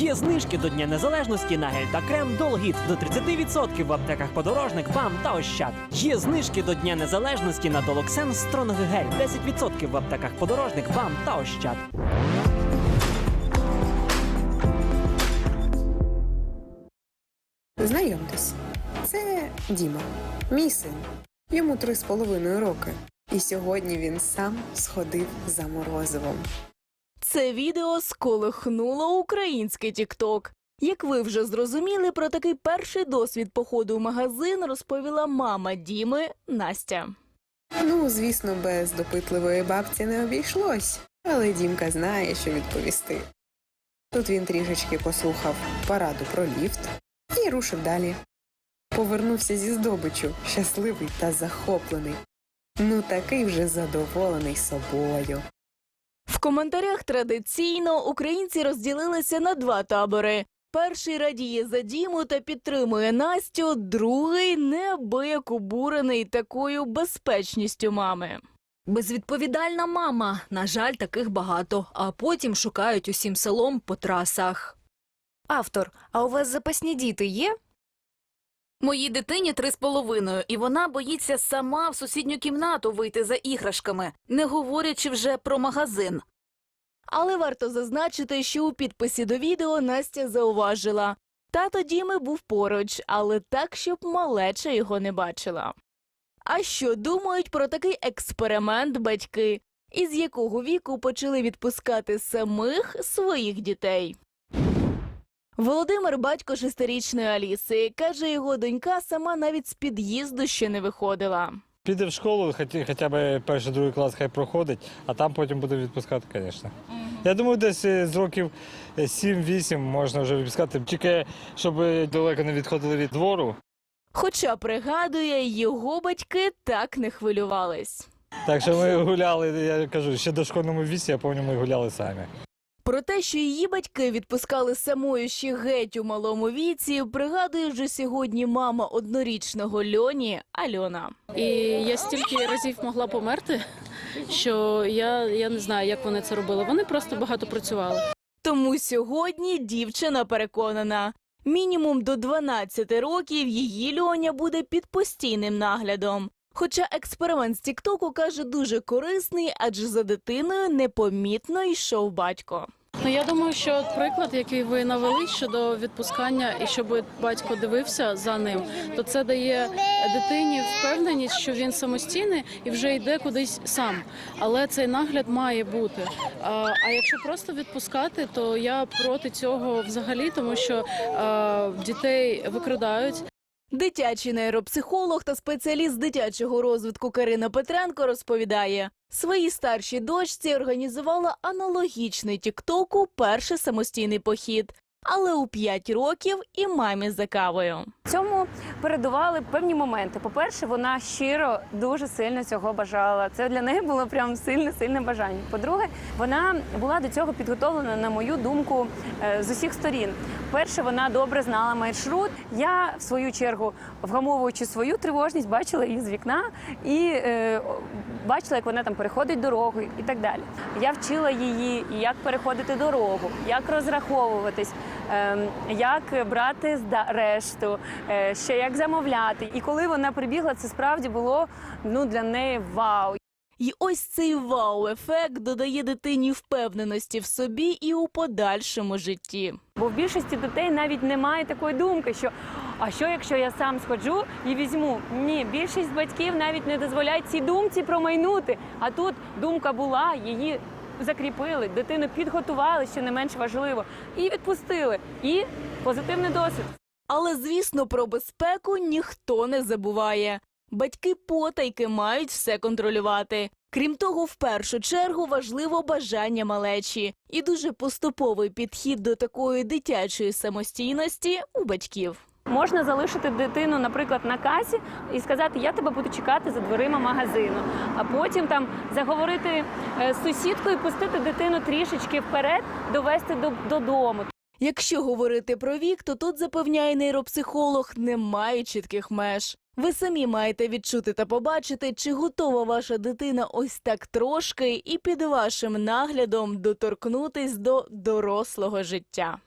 Є знижки до Дня Незалежності на гель та крем Долгіт до 30% в аптеках подорожник, БАМ та Ощад. Є знижки до Дня Незалежності на Долоксен Стронг гель 10% в аптеках подорожник, БАМ та Ощад. Знайомтесь, це Діма, мій син. Йому три з половиною роки. І сьогодні він сам сходив за морозивом. Це відео сколихнуло український Тікток. Як ви вже зрозуміли, про такий перший досвід походу в магазин розповіла мама Діми Настя. Ну, звісно, без допитливої бабці не обійшлось, але Дімка знає, що відповісти. Тут він трішечки послухав пораду про ліфт і рушив далі. Повернувся зі здобичу, щасливий та захоплений. Ну, такий вже задоволений собою. В коментарях традиційно українці розділилися на два табори. Перший радіє за Діму та підтримує Настю, другий неабияк обурений такою безпечністю мами. Безвідповідальна мама. На жаль, таких багато, а потім шукають усім селом по трасах. Автор, а у вас запасні діти є? Моїй дитині три з половиною, і вона боїться сама в сусідню кімнату вийти за іграшками, не говорячи вже про магазин. Але варто зазначити, що у підписі до відео Настя зауважила. Тато Діми був поруч, але так, щоб малеча його не бачила. А що думають про такий експеримент батьки? Із якого віку почали відпускати самих своїх дітей? Володимир батько шестирічної Аліси. Каже, його донька сама навіть з під'їзду ще не виходила. Піде в школу, хоча б перший другий клас хай проходить, а там потім буде відпускати, звісно. Я думаю, десь е, з років е, 7-8 можна вже відпускати, тільки щоб далеко не відходили від двору. Хоча пригадує, його батьки так не хвилювались. Так що ми гуляли, я кажу, ще до школьному віці, я пам'ятаю, ми гуляли самі. Про те, що її батьки відпускали самою ще геть у малому віці, пригадує вже сьогодні мама однорічного Льоні Альона. І я стільки разів могла померти, що я, я не знаю, як вони це робили. Вони просто багато працювали. Тому сьогодні дівчина переконана. Мінімум до 12 років її льоня буде під постійним наглядом. Хоча експеримент з Тіктоку каже дуже корисний, адже за дитиною непомітно йшов батько. Ну я думаю, що приклад, який ви навели щодо відпускання, і щоб батько дивився за ним, то це дає дитині впевненість, що він самостійний і вже йде кудись сам. Але цей нагляд має бути. А, а якщо просто відпускати, то я проти цього взагалі, тому що а, дітей викрадають. Дитячий нейропсихолог та спеціаліст дитячого розвитку Карина Петренко розповідає, своїй старшій дочці організувала аналогічний тіктоку перший самостійний похід, але у 5 років і мамі за кавою. Цьому передували певні моменти. По-перше, вона щиро дуже сильно цього бажала. Це для неї було прям сильне, сильне бажання. По-друге, вона була до цього підготовлена, на мою думку, е, з усіх сторін. Перше, вона добре знала маршрут. Я, в свою чергу, вгамовуючи свою тривожність, бачила її з вікна і е, бачила, як вона там переходить дорогу і так далі. Я вчила її, як переходити дорогу, як розраховуватись, ем, як брати решту, е, ще як замовляти. І коли вона прибігла, це справді було ну для неї вау. І ось цей вау-ефект додає дитині впевненості в собі і у подальшому житті. Бо в більшості дітей навіть немає такої думки, що а що якщо я сам сходжу і візьму? Ні, більшість батьків навіть не дозволяють цій думці промайнути. А тут думка була, її закріпили, дитину підготували, що не менш важливо, і відпустили. І позитивний досвід. Але, звісно, про безпеку ніхто не забуває. Батьки потайки мають все контролювати. Крім того, в першу чергу важливо бажання малечі і дуже поступовий підхід до такої дитячої самостійності у батьків. Можна залишити дитину, наприклад, на касі і сказати, я тебе буду чекати за дверима магазину. А потім там заговорити е, з сусідкою, пустити дитину трішечки вперед, довести додому. Якщо говорити про вік, то тут запевняє нейропсихолог, немає чітких меж. Ви самі маєте відчути та побачити, чи готова ваша дитина ось так трошки і під вашим наглядом доторкнутись до дорослого життя.